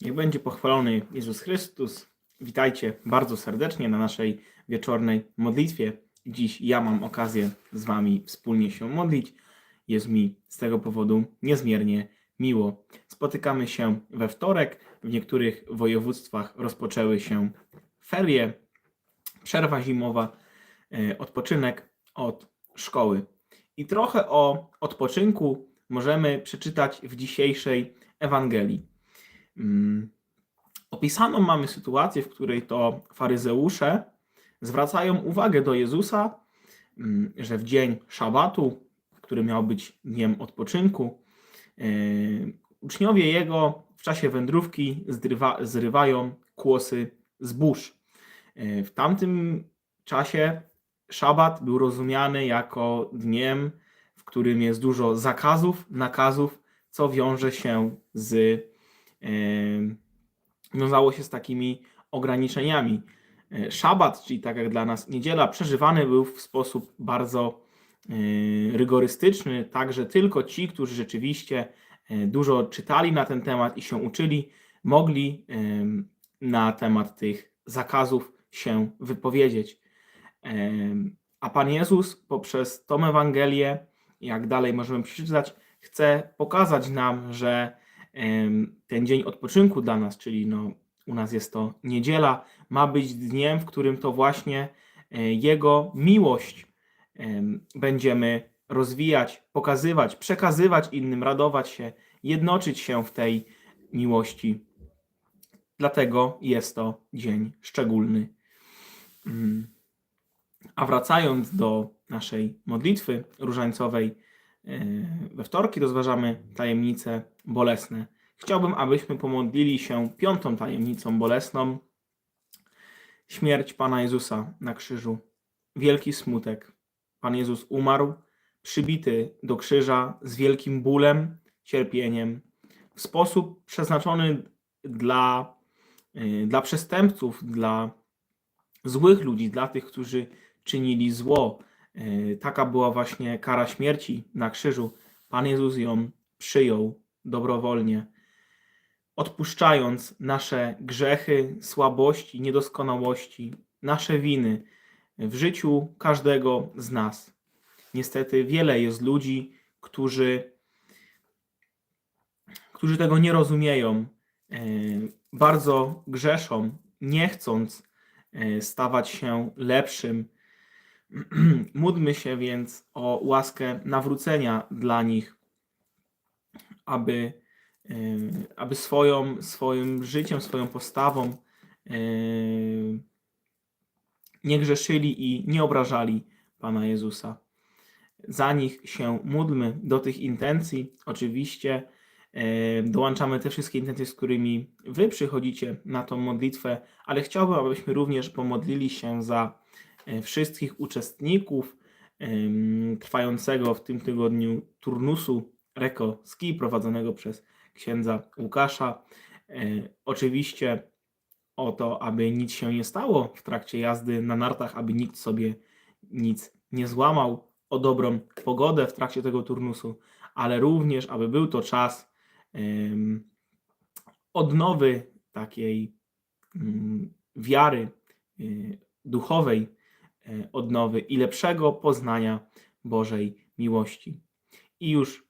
Niech będzie pochwalony Jezus Chrystus. Witajcie bardzo serdecznie na naszej wieczornej modlitwie. Dziś ja mam okazję z Wami wspólnie się modlić. Jest mi z tego powodu niezmiernie miło. Spotykamy się we wtorek. W niektórych województwach rozpoczęły się ferie, przerwa zimowa, e, odpoczynek od szkoły. I trochę o odpoczynku możemy przeczytać w dzisiejszej Ewangelii. Mm, Opisaną mamy sytuację, w której to faryzeusze zwracają uwagę do Jezusa, mm, że w dzień szabatu, który miał być dniem odpoczynku, e, uczniowie jego w czasie wędrówki zdrywa, zrywają kłosy zbóż. E, W tamtym czasie szabat był rozumiany jako dniem, w którym jest dużo zakazów, nakazów, co wiąże się z wiązało się z takimi ograniczeniami. E, Szabat, czyli tak jak dla nas niedziela, przeżywany był w sposób bardzo e, rygorystyczny, tak że tylko ci, którzy rzeczywiście e, dużo czytali na ten temat i się uczyli, mogli na temat tych zakazów się wypowiedzieć. A Pan Jezus poprzez tą Ewangelię, jak dalej możemy przeczytać, chce pokazać nam, że ten dzień odpoczynku dla nas, czyli no, u nas jest to niedziela, ma być dniem, w którym to właśnie e, Jego miłość em, będziemy rozwijać, pokazywać, przekazywać innym, radować się, jednoczyć się w tej miłości. Dlatego jest to dzień szczególny. Mm. A wracając do naszej modlitwy różańcowej, e, we wtorki rozważamy tajemnice bolesne. Chciałbym, abyśmy pomodlili się piątą tajemnicą bolesną. Śmierć Pana Jezusa na krzyżu. Wielki smutek. Pan Jezus umarł, przybity do krzyża z wielkim bólem, cierpieniem, w sposób przeznaczony dla, y, dla przestępców, dla złych ludzi, dla tych, którzy czynili zło. Y, Taka była właśnie kara śmierci na krzyżu. Pan Jezus ją przyjął dobrowolnie, odpuszczając nasze grzechy, słabości, niedoskonałości, nasze winy w życiu każdego z nas. Niestety wiele jest ludzi, którzy, którzy tego nie rozumieją, e, bardzo grzeszą, nie chcąc e, stawać się lepszym. Módlmy się więc o łaskę nawrócenia dla nich, aby, aby swoją, swoim życiem, swoją postawą nie grzeszyli i nie obrażali Pana Jezusa. Za nich się módlmy do tych intencji. Oczywiście dołączamy te wszystkie intencje, z którymi Wy przychodzicie na tą modlitwę, ale chciałbym, abyśmy również pomodlili się za e, wszystkich uczestników trwającego w tym tygodniu turnusu Reko Ski prowadzonego przez księdza Łukasza. E, Oczywiście o to, aby nic się nie stało w trakcie jazdy na nartach, aby nikt sobie nic nie złamał, o dobrą pogodę w trakcie tego turnusu, ale również, aby był to czas odnowy takiej mm, wiary y, duchowej, e, odnowy i lepszego poznania Bożej miłości. I już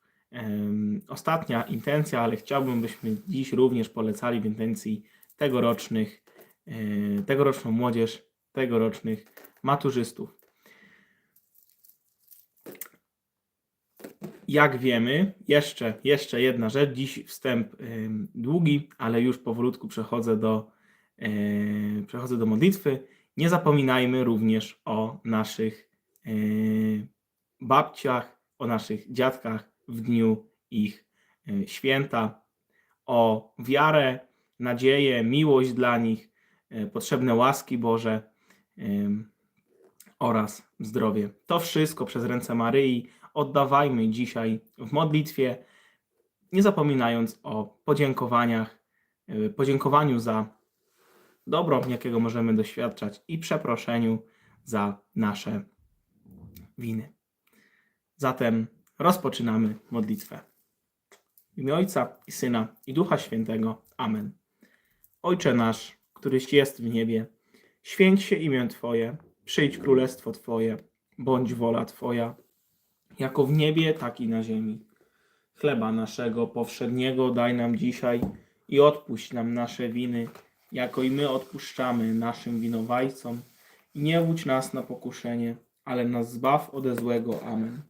ostatnia intencja, ale chciałbym, byśmy dziś również polecali w intencji tegorocznych, e, tegoroczną młodzież, tegorocznych maturzystów. Jak wiemy, jeszcze, jeszcze jedna rzecz. Dziś wstęp długi, ale już powolutku przechodzę do, e, przechodzę do modlitwy. Nie zapominajmy również o naszych e, babciach, o naszych dziadkach w dniu ich e, święta, o wiarę, nadzieję, miłość dla nich, e, potrzebne łaski Boże oraz zdrowie. To wszystko przez ręce Maryi oddawajmy dzisiaj w modlitwie, nie zapominając o podziękowaniach, e, podziękowaniu za dobro, jakiego możemy doświadczać i przeproszeniu za nasze winy. Zatem rozpoczynamy modlitwę. W imię Ojca i Syna i Ducha Świętego. Amen. Ojcze nasz, któryś jest w niebie, święć się imię Twoje, przyjdź królestwo Twoje, bądź wola Twoja, jako w niebie, tak i na ziemi. Chleba naszego powszedniego daj nam dzisiaj i odpuść nam nasze winy, jako i my odpuszczamy naszym winowajcom. I nie wódź nas na pokuszenie, ale nas zbaw ode złego. Amen.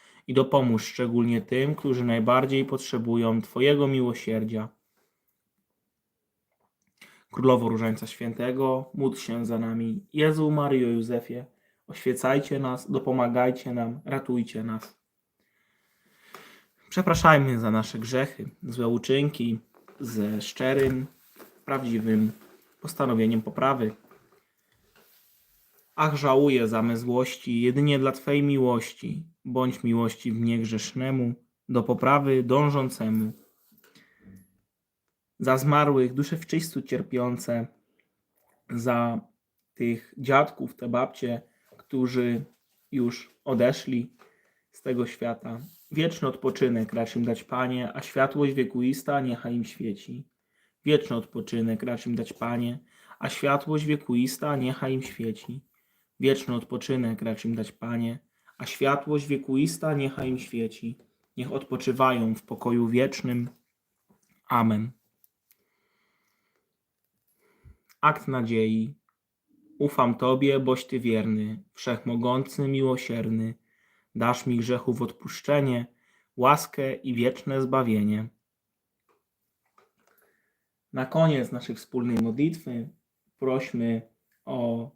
i dopomóż szczególnie tym, którzy najbardziej potrzebują Twojego miłosierdzia. Królowo Różańca Świętego, módl się za nami. Jezu, Maryjo, Józefie, oświecajcie nas, dopomagajcie nam, ratujcie nas. Przepraszajmy za nasze grzechy, złe uczynki, ze szczerym, prawdziwym postanowieniem poprawy. Ach, żałuję zamiast złości, jedynie dla Twej miłości, bądź miłości w niegrzesznemu, do poprawy dążącemu. Za zmarłych, dusze w czystu cierpiące, za tych dziadków, te babcie, którzy już odeszli z tego świata. Wieczny odpoczynek racz im dać Panie, a światłość wiekuista niechaj im świeci. Wieczny odpoczynek racz im dać Panie, a światłość wiekuista niechaj im świeci. Wieczny odpoczynek racz im dać Panie, a światłość wiekuista niechaj im świeci. Niech odpoczywają w pokoju wiecznym. Amen. Akt nadziei. Ufam Tobie, boś Ty wierny, wszechmogący, miłosierny. Dasz mi grzechów odpuszczenie, łaskę i wieczne zbawienie. Na koniec naszej wspólnej modlitwy prośmy o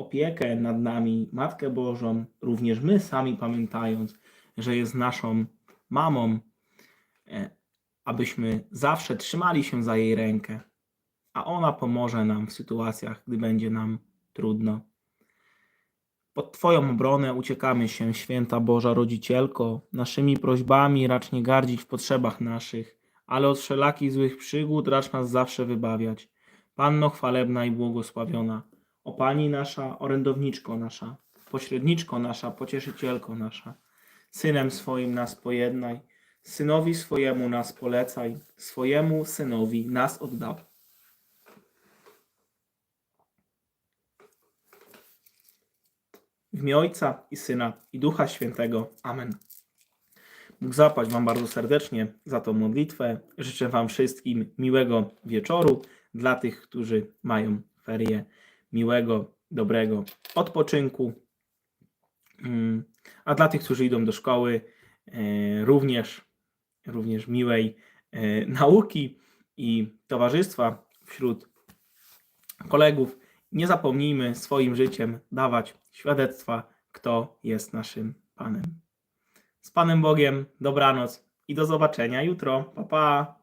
opiekę nad nami Matkę Bożą, również my sami pamiętając, że jest naszą mamą, e, abyśmy zawsze trzymali się za jej rękę, a ona pomoże nam w sytuacjach, gdy będzie nam trudno. Pod Twoją obronę uciekamy się, święta Boża Rodzicielko. Naszymi prośbami racz nie gardzić w potrzebach naszych, ale od wszelakich złych przygód racz nas zawsze wybawiać. Panno chwalebna i błogosławiona, o Pani nasza, orędowniczko nasza, pośredniczko nasza, pocieszycielko nasza, Synem swoim nas pojednaj, Synowi swojemu nas polecaj, swojemu Synowi nas oddawaj. W imię Ojca i Syna i Ducha Świętego. Amen. Bóg zapłać Wam bardzo serdecznie za tą modlitwę. Życzę Wam wszystkim miłego wieczoru. Dla tych, którzy mają ferie, miłego, dobrego odpoczynku. Mm, A dla tych, którzy idą do szkoły, e, również, również miłej e, nauki i towarzystwa wśród kolegów. Nie zapomnijmy swoim życiem dawać świadectwa, kto jest naszym Panem. Z Panem Bogiem, dobranoc i do zobaczenia jutro. Pa, pa.